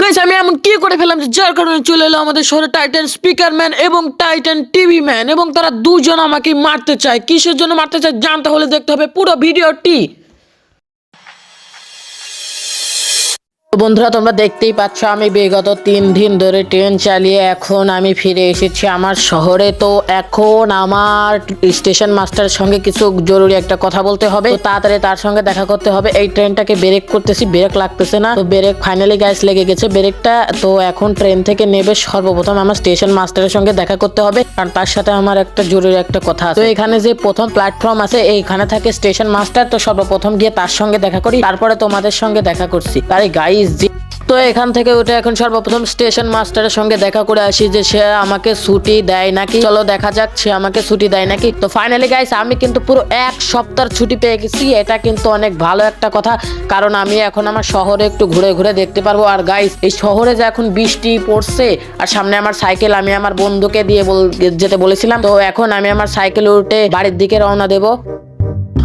Guys আমি এমন কি করে ফেললাম যে যার কারণে চলে এলো আমাদের শহরে টাইটান স্পিকার ম্যান এবং টাইটান টিভি ম্যান এবং তারা দুজন আমাকে মারতে চায়। কিসের জন্য মারতে চায় জানতে হলে দেখতে হবে পুরো ভিডিওটি বন্ধুরা, তোমরা দেখতেই পাচ্ছ, আমি বিগত তিন দিন ধরে ট্রেন চালিয়ে এখন আমি ফিরে এসেছি আমার শহরে। তো এখন আমার স্টেশন মাস্টারের সঙ্গে কিছু জরুরি একটা কথা বলতে হবে। তাড়াতাড়ি তার সঙ্গে দেখা করতে হবে। এই ট্রেনটাকে ব্রেক করতেছি, ব্রেক লাগতেছে না। তো ব্রেক ফাইনালি গ্যাস লেগে গেছে ব্রেকটা। তো এখন ট্রেন থেকে নেবে সর্বপ্রথম আমার স্টেশন মাস্টারের সঙ্গে দেখা করতে হবে। কারণ তার সাথে আমার একটা জরুরি একটা কথা তো এখানে যে প্রথম প্ল্যাটফর্ম আছে, এইখানে থাকে স্টেশন মাস্টার। তো সর্বপ্রথম গিয়ে তার সঙ্গে দেখা করি। তারপরে তোমাদের সঙ্গে দেখা করছি। তাই গাইস তো এখান থেকে ওটা এখন সর্বপ্রথম স্টেশন মাস্টারের সঙ্গে দেখা করে আসি যে সে আমাকে ছুটি দেয় নাকি। চলো দেখা যাক সে আমাকে ছুটি দেয় নাকি। তো ফাইনালি গাইস আমি কিন্তু পুরো এক সপ্তাহ ছুটি পেয়ে গেছি। এটা কিন্তু অনেক ভালো একটা কথা, কারণ আমি এখন আমার শহরে একটু ঘুরে ঘুরে দেখতে পারব। আর গাইস এই শহরে যে এখন বৃষ্টি পড়ছে, আর সামনে আমার সাইকেল আমি আমার বন্ধুকে দিয়ে যেতে বলেছিলাম। তো এখন আমি আমার সাইকেল উঠে বাড়ির দিকে রওনা দেবো।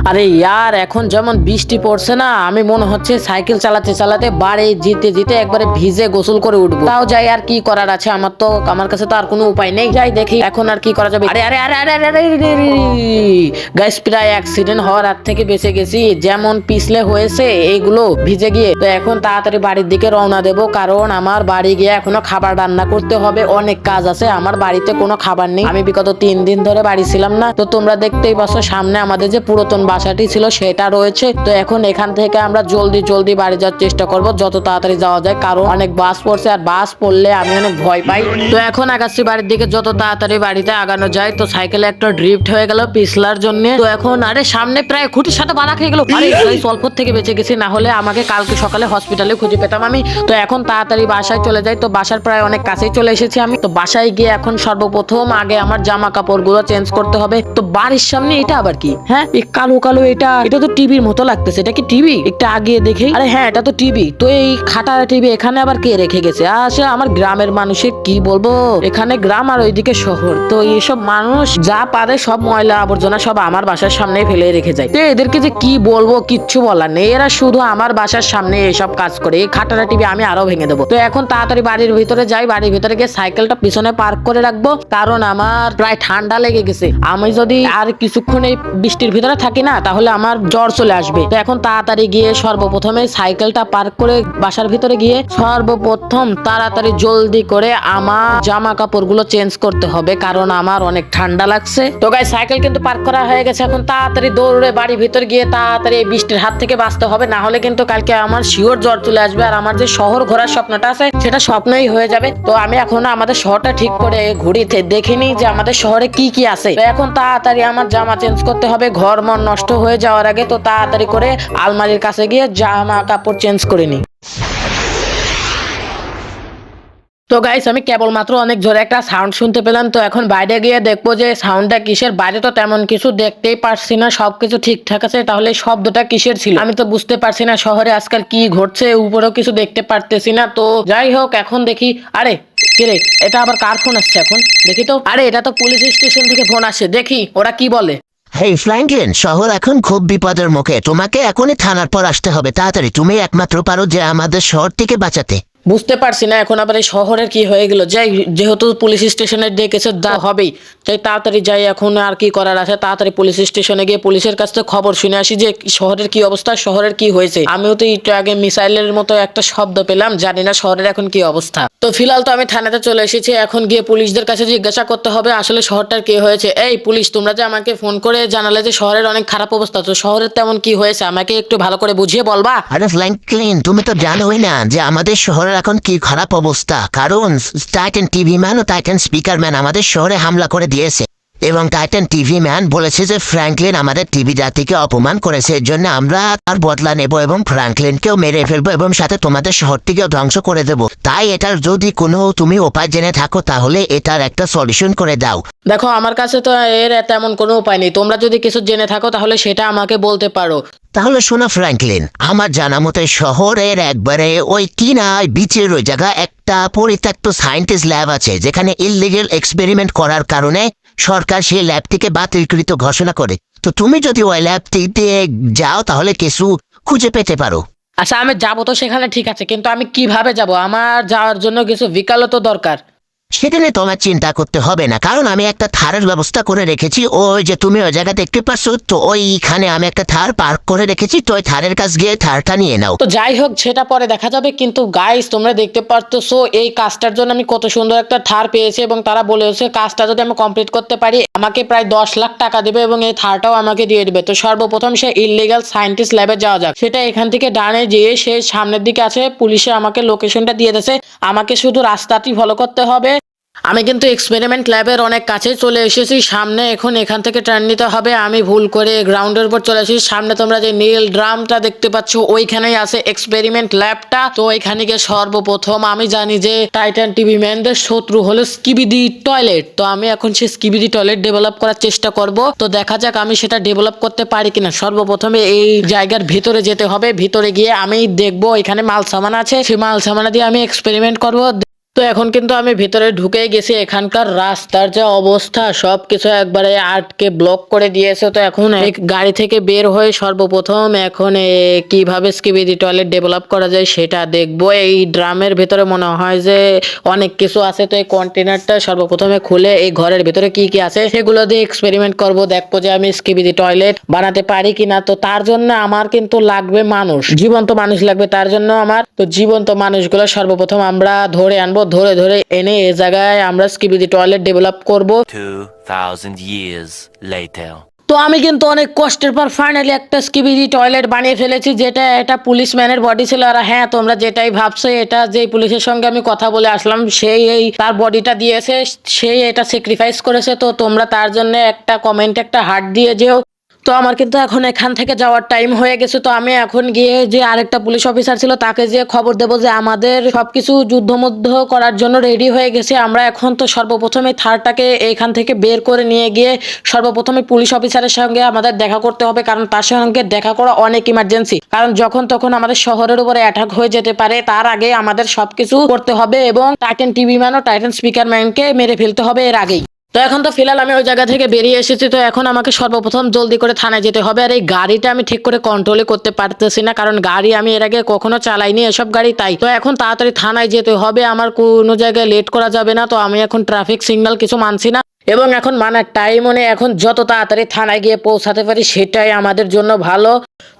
আরে ইয়ার, এখন যেমন বৃষ্টি পড়ছে না, আমি মনে হচ্ছে সাইকেল চালাতে চালাতে বাড়ি জিতে জিতে একবারে ভিজে গোসল করে উঠবো। তাও যাই, আর কি করার আছে আমার তো? আমার কাছে তো আর কোনো উপায় নেই। যাই দেখি, এখন আর কি করা যাবে? আরে আরে আরে আরে আরে গাইস প্রায় অ্যাক্সিডেন্ট হওয়ার হাত থেকে বেঁচে গেছি। যেমন পিছলে হয়েছে এইগুলো ভিজে গিয়ে। তো এখন তাড়াতাড়ি বাড়ির দিকে রওনা দেব, কারণ আমার বাড়ি গিয়ে এখনও খাবার রান্না করতে হবে। অনেক কাজ আছে, আমার বাড়িতে কোনো খাবার নেই। আমি বিগত তিন দিন ধরে বাড়ি ছিলাম না। তো তোমরা দেখতেই পাচ্ছ, সামনে আমাদের যে পুরাতন বাসাটি ছিল সেটা রয়েছে। তো এখন এখান থেকে আমরা জলদি জলদি বাড়ি যাওয়ার চেষ্টা করব, যত তাড়াতাড়ি যাওয়া যায়, কারণ অনেক বাস পড়ছে আর বাস পড়লে আমি অনেক ভয় পাই। তো এখন আগাচ্ছি বাড়ির দিকে যত তাড়াতাড়ি বাড়িতে আগানো যায়, তো সাইকেলে একটা ড্রিফট হয়ে গেল পিছলার জন্য। তো এখন, আরে সামনে প্রায় খুঁটির সাথে বাধা খেয়ে গেল। আরে থেকে বেঁচে গেছি, না হলে আমাকে কালকে সকালে হসপিটালে খুঁজে পেতাম আমি। তো এখন তাড়াতাড়ি বাসায় চলে যাই। তো বাসার প্রায় অনেক কাছেই চলে এসেছি আমি। তো বাসায় গিয়ে এখন সর্বপ্রথম আগে আমার জামা কাপড়গুলো চেঞ্জ করতে হবে। তো বাড়ির সামনে এটা আবার কি? হ্যাঁ কালো কালো এটা। এটা তো টিভির মতো লাগতেছে। এটা কি টিভি? একটা আগে দেখে। আরে হ্যাঁ এটা তো টিভি। তো এই খাটা টিভি এখানে আবার কে রেখে গেছে? আসলে আমার গ্রামের মানুষে কি বলব? এখানে গ্রাম আর ওইদিকে শহর। তো এইসব মানুষ যা পারে সব ময়লা আবর্জনা সব আমার বাসার সামনে ফেলে রেখে যায়। তো এদেরকে যে কি বলব, কিচ্ছু বলার নেই। এরা শুধু আমার বাসার সামনে এসব কাজ করে। এই খাটাটা টিভি আমি আরও ভেঙে দেবো। তো এখন তাড়াতাড়ি বাড়ির ভিতরে যাই। বাড়ির ভিতরে গিয়ে সাইকেলটা পিছনে পার্ক করে রাখব। কারণ আমার প্রায় ঠান্ডা লেগে গেছে। আমি যদি আর কিছুক্ষণ এই বৃষ্টির ভিতরে থাকি না তাহলে আমার জ্বর চলে আসবে। তো এখন তাড়াতাড়ি গিয়ে সর্বপ্রথমে সাইকেলটা পার্ক করে বাসার ভিতরে গিয়ে সর্বপ্রথম তাড়াতাড়ি জলদি করে আমার জামা কাপড়গুলো চেঞ্জ করতে হবে, কারণ আমার অনেক ঠান্ডা লাগছে। তো গাই সাইকেল কিন্তু পার্ক করা হয়ে গেছে। এখন তাড়াতাড়ি দৌড়ে বাড়ির ভিতর গিয়ে তাড়াতাড়ি এই বৃষ্টির হাত থেকে বাঁচতে হবে, না হলে কিন্তু কালকে আমার শিওর জ্বর চলে আসবে আর আমার যে শহর ঘোরার স্বপ্নটা আছে, সেটা স্বপ্নই হয়ে যাবে। তো আমি এখন আমাদের শহরটা ঠিক করে ঘুরিতে দেখিনি যে আমাদের শহরে কি কি আছে। এখন তাড়াতাড়ি আমার জামা চেঞ্জ করতে হবে, ঘর মন নষ্ট হয়ে যাওয়ার আগে তো তাড়াতাড়ি করে আলমারির কাছে গিয়ে জামা কাপড় চেঞ্জ করে নিই তো গাইস আমি কেবলমাত্র অনেক জোরে একটা সাউন্ড শুনতে পেলাম। তো এখন বাইরে গিয়ে দেখব যে সাউন্ডটা কিসের? বাইরে তো তেমন কিছু দেখতেই পারছি না, সবকিছু ঠিকঠাক আছে, তাহলে শব্দটা কিসের ছিল? আমি তো বুঝতে পারছি না শহরে আজকাল কি ঘটছে, উপরেও কিছু দেখতে পারতেছি না। তো যাই হোক, এখন দেখি, আরে কিরে এটা আবার কার ফোন আসছে এখন? দেখি তো। আরে, এটা তো পুলিশ স্টেশন থেকে ফোন আসছে দেখি, ওরা কি বলে? হেই ফ্র্যাঙ্কলিন শহর এখন খুব বিপদের মুখে। তোমাকে এখনই থানার পর আসতে হবে। তাড়াতাড়ি, তুমি একমাত্র পারো যে আমাদের শহর থেকে বাঁচাতে। বুঝতে পারছি না এখন আবার এই শহরের কি হয়ে গেল। যাই, যেহেতু পুলিশ স্টেশনে ডেকেছে যা হবেই। তাই তাড়াতাড়ি যাই, এখন আর কি করার আছে? তাড়াতাড়ি পুলিশ স্টেশনে গিয়ে পুলিশের কাছ থেকে খবর শুনে আসি যে শহরের কি অবস্থা, শহরের কি হয়েছে। আমিও তো একটু আগে মিসাইলের মতো একটা শব্দ পেলাম, জানি না শহরের এখন কি অবস্থা। তো ফিলহাল তো আমি থানাতে চলে এসেছি, এখন গিয়ে পুলিশদের কাছে জিজ্ঞাসা করতে হবে, আসলে শহরটার কি হয়েছে? এই পুলিশ, তোমরা যে আমাকে ফোন করে জানালে যে শহরের অনেক খারাপ অবস্থা, তো শহরের তেমন কি হয়েছে? আমাকে একটু ভালো করে বুঝিয়ে বলবা? তুমি তো জানোই না যে আমাদের শহরের এখন কি খারাপ অবস্থা? কারণ টাইটেন টিভি ম্যান ও টাইটেন স্পিকার ম্যান আমাদের শহরে হামলা করে দিয়েছে। এবং টাইটান টিভি ম্যান বলেছে যে ফ্র্যাঙ্কলিন আমাদের টিভি জাতিকে অপমান করেছে। এর জন্য আমরা তার বদলা নেব এবং ফ্র্যাঙ্কলিনকেও মেরে ফেলব এবং সাথে তোমাদের শহরটিকেও ধ্বংস করে দেব। তাই এটার যদি কোনো তুমি উপায় জেনে থাকো তাহলে এটার একটা সলিউশন করে দাও। দেখো আমার কাছে তো এর তেমন কোনো উপায় নেই। তোমরা যদি কিছু জেনে থাকো তাহলে সেটা আমাকে বলতে পারো। তাহলে শোনো ফ্র্যাঙ্কলিন আমার জানা মতে শহরের একবারে ওই কিনায় বিচের ওই জায়গা একটা পরিত্যক্ত সায়েন্টিস্ট ল্যাব আছে যেখানে ইললিগেল এক্সপেরিমেন্ট করার কারণে সরকার সেই ল্যাবটিকে বাতিলকৃত ঘোষণা করে। তো তুমি যদি ওই ল্যাবটিতে যাও, তাহলে কিছু খুঁজে পেতে পারো। আচ্ছা আমি যাব তো সেখানে, ঠিক আছে। কিন্তু আমি কীভাবে যাব? আমার যাওয়ার জন্য কিছু বিকালও তো দরকার। সেটা নিয়ে তোমার চিন্তা করতে হবে না। কারণ আমি একটা থারের ব্যবস্থা করে রেখেছি। ওই যে তুমি ওই জায়গা দেখতে পাচ্ছ তো ওইখানে আমি একটা থার পার্ক করে রেখেছি। তো ওই থারের কাছ গিয়ে থারটা নিয়ে নাও। তো যাই হোক, সেটা পরে দেখা যাবে। কিন্তু গাইস তোমরা দেখতে পারতেছো, এই কাজটার জন্য আমি কত সুন্দর একটা থার পেয়েছি এবং তারা বলেছে কাজটা যদি আমি কমপ্লিট করতে পারি, আমাকে প্রায় দশ লাখ টাকা দেবে এবং এই থারটাও আমাকে দিয়ে দিবে। তো সর্বপ্রথম সে ইলিগাল সায়েন্টিস্ট ল্যাবে যাওয়া যাক। সেটা এখান থেকে ডানে যেয়ে সে সামনের দিকে আছে, পুলিশে আমাকে লোকেশনটা দিয়ে দিয়েছে। আমাকে শুধু রাস্তাটি ফলো করতে হবে। আমি কিন্তু এক্সপেরিমেন্ট ল্যাবের অনেক কাছে চলে এসেছি। সামনে এখন এখান থেকে টার্ন নিতে হবে। আমি ভুল করে গ্রাউন্ডের উপর চলে এসেছি। সামনে তোমরা যে নীল ড্রামটা দেখতে পাচ্ছ, ওইখানেই আছে এক্সপেরিমেন্ট ল্যাবটা তো ওইখানে গিয়ে সর্বপ্রথম আমি জানি যে টাইটান টিভি ম্যানদের শত্রু হলো স্কিবিডি টয়লেট তো আমি এখন সেই স্কিবিডি টয়লেট ডেভেলপ করার চেষ্টা করব। তো দেখা যাক আমি সেটা ডেভেলপ করতে পারি কিনা। সর্বপ্রথমে এই জায়গার ভিতরে যেতে হবে। ভিতরে গিয়ে আমি দেখব এখানে মাল সামান আছে। সেই মাল সামানা দিয়ে আমি এক্সপেরিমেন্ট করব। তো এখন কিন্তু আমি ভিতরে ঢুকে গেছি, এখানকার রাস্তার যে অবস্থা, সবকিছু একবারে আটকে ব্লক করে দিয়েছে। তো এখন গাড়ি থেকে বের হয়ে সর্বপ্রথম এখন কীভাবে স্কিবিডি টয়লেট ডেভেলপ করা যায় সেটা দেখব। এই ড্রামের ভিতরে মনে হয় যে অনেক কিছু আছে, তো এই কন্টেনারটা সর্বপ্রথমে খুলে এই ঘরের ভিতরে কি কি আছে সেগুলো দিয়ে এক্সপেরিমেন্ট করব, দেখব যে আমি স্কিবিডি টয়লেট বানাতে পারি কিনা। তো তার জন্য আমার কিন্তু লাগবে মানুষ, জীবন্ত মানুষ লাগবে তার জন্য আমার। তো জীবন্ত মানুষগুলো সর্বপ্রথম আমরা ধরে আনব ধরে ধরে এনে এ জায়গায় আমরা স্কিবিডি টয়লেট ডেভেলপ করব। 2,000 years later. তো আমি কিন্তু অনেক কষ্টের পর ফাইনালি একটা স্কিবিডি টয়লেট বানিয়ে ফেলেছি যেটা এটা পুলিশ ম্যানের বডি ছিল। আর হ্যাঁ তোমরা যেটাই ভাবছ এটা যে পুলিশের সঙ্গে আমি কথা বলে আসলাম সেই এই তার বডিটা দিয়েছে সেই এটা স্যাক্রিফাইস করেছে। তো তোমরা তার জন্য একটা কমেন্ট একটা হার্ট দিয়ে যেও। তো আমার কিন্তু এখন এখান থেকে যাওয়ার টাইম হয়ে গেছে। তো আমি এখন গিয়ে যে আরেকটা পুলিশ অফিসার ছিল, তাকে যে খবর দেবো যে আমাদের সবকিছু যুদ্ধমুদ্ধ করার জন্য রেডি হয়ে গেছে। আমরা এখন তো সর্বপ্রথমে থারটাকে এখান থেকে বের করে নিয়ে গিয়ে সর্বপ্রথমে পুলিশ অফিসারের সঙ্গে আমাদের দেখা করতে হবে, কারণ তার সঙ্গে দেখা করা অনেক ইমার্জেন্সি কারণ যখন তখন আমাদের শহরের উপরে অ্যাটাক হয়ে যেতে পারে, তার আগে আমাদের সবকিছু করতে হবে এবং টাইটান টিভি ম্যান ও টাইটান স্পিকার ম্যানকে মেরে ফেলতে হবে এর আগেই। তো এখন তো ফিলহাল আমি ওই জায়গা থেকে বেরিয়ে এসেছি, তো এখন আমাকে সর্বপ্রথম জলদি করে থানায় যেতে হবে। আর এই গাড়িটা আমি ঠিক করে কন্ট্রোলে করতে পারতেছি না, কারণ গাড়ি আমি এর আগে কখনো চালাইনি এসব গাড়ি, তাই। তো এখন তাড়াতাড়ি থানায় যেতে হবে, আমার কোনো জায়গায় লেট করা যাবে না, তো আমি এখন ট্রাফিক সিগন্যাল কিছু মানছি না। এবং এখন মানার টাইম নেই। এখন যত তাড়াতাড়ি থানায় গিয়ে পৌঁছাতে পারি, সেটাই আমাদের জন্য ভালো।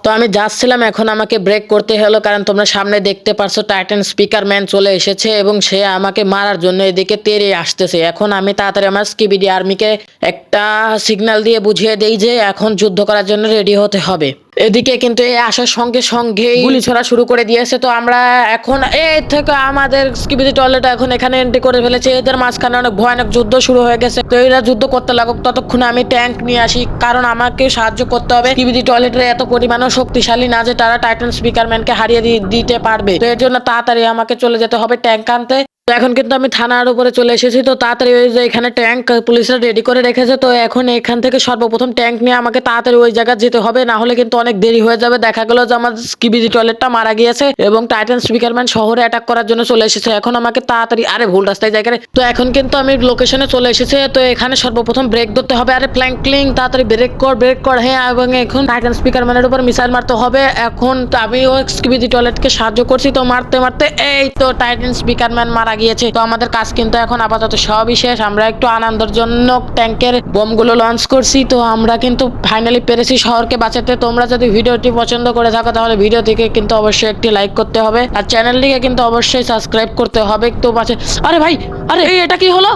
তো আমি যাচ্ছিলাম, এখন আমাকে ব্রেক করতে হলো, কারণ তোমরা সামনে দেখতে পারছ টাইটান স্পিকার ম্যান চলে এসেছে এবং সে আমাকে মারার জন্য এদিকে তেরে আসতেছে। এখন আমি তাড়াতাড়ি আমার স্কিবিডি আর্মিকে একটা সিগন্যাল দিয়ে বুঝিয়ে দেই যে এখন যুদ্ধ করার জন্য রেডি হতে হবে। এদিকে কিন্তু এই আসার সঙ্গে সঙ্গে গুলি ছড়া শুরু করে দিয়েছে। তো আমরা এখন এই থেকে আমাদের স্কিবিডি টয়লেট এখন এখানে এন্ট্রি করে ফেলেছে। এদের মাঝখানে অনেক ভয়ানক যুদ্ধ শুরু হয়ে গেছে। তো এরা যুদ্ধ করতে লাগুক ততক্ষণে আমি ট্যাঙ্ক নিয়ে আসি। কারণ আমাকে সাহায্য করতে হবে। স্কিবিডি টয়লেটের এত পরিমাণও শক্তিশালী না যে তারা টাইটান স্পিকার ম্যানকে হারিয়ে দিতে পারবে। তো এর জন্য তাড়াতাড়ি আমাকে চলে যেতে হবে ট্যাঙ্ক আনতে। তো এখন কিন্তু আমি থানার উপরে চলে এসেছি, তো তাড়াতাড়ি ওই যে এখানে ট্যাঙ্ক পুলিশরা রেডি করে রেখেছে, তো এখন এখান থেকে সর্বপ্রথম ট্যাঙ্ক নিয়ে আমাকে তাড়াতাড়ি ওই জায়গায় যেতে হবে, না হলে কিন্তু অনেক দেরি হয়ে যাবে। দেখা গেল যে আমার স্কিবিডি টয়লেটটা মারা গিয়েছে এবং টাইটান স্পিকারম্যান শহরে অ্যাটাক করার জন্য চলে এসেছে। এখন আমাকে তাড়াতাড়ি, আরে ভুল রাস্তায় জায়গায় তো এখন কিন্তু আমি লোকেশনে চলে এসেছে, তো এখানে সর্বপ্রথম ব্রেক ধরতে হবে, আরে প্ল্যাঙ্কলিং তাড়াতাড়ি ব্রেক কর ব্রেক কর। হ্যাঁ এবং এখন টাইটান স্পিকারম্যানের উপর মিসাইল মারতে হবে। এখন আমি ওই স্কিবিডি টয়লেটকে সাহায্য করছি, তো মারতে মারতে এই তো টাইটান স্পিকারম্যান মারা গিয়েছে তো আমাদের কাজ কিন্তু এখন আপাতত সবই শেষ। আমরা একটু আনন্দের জন্য ট্যাঙ্কের বোমগুলো লঞ্চ করছি। তো আমরা কিন্তু ফাইনালি পেরেছি শহরকে বাঁচাতে। তোমরা যদি ভিডিওটি পছন্দ করে থাকো, তাহলে ভিডিও থেকে কিন্তু অবশ্যই একটি লাইক করতে হবে। আর চ্যানেলটিকে কিন্তু অবশ্যই সাবস্ক্রাইব করতে হবে। তো বাঁচে আরে ভাই, আরে এটা কি হলো?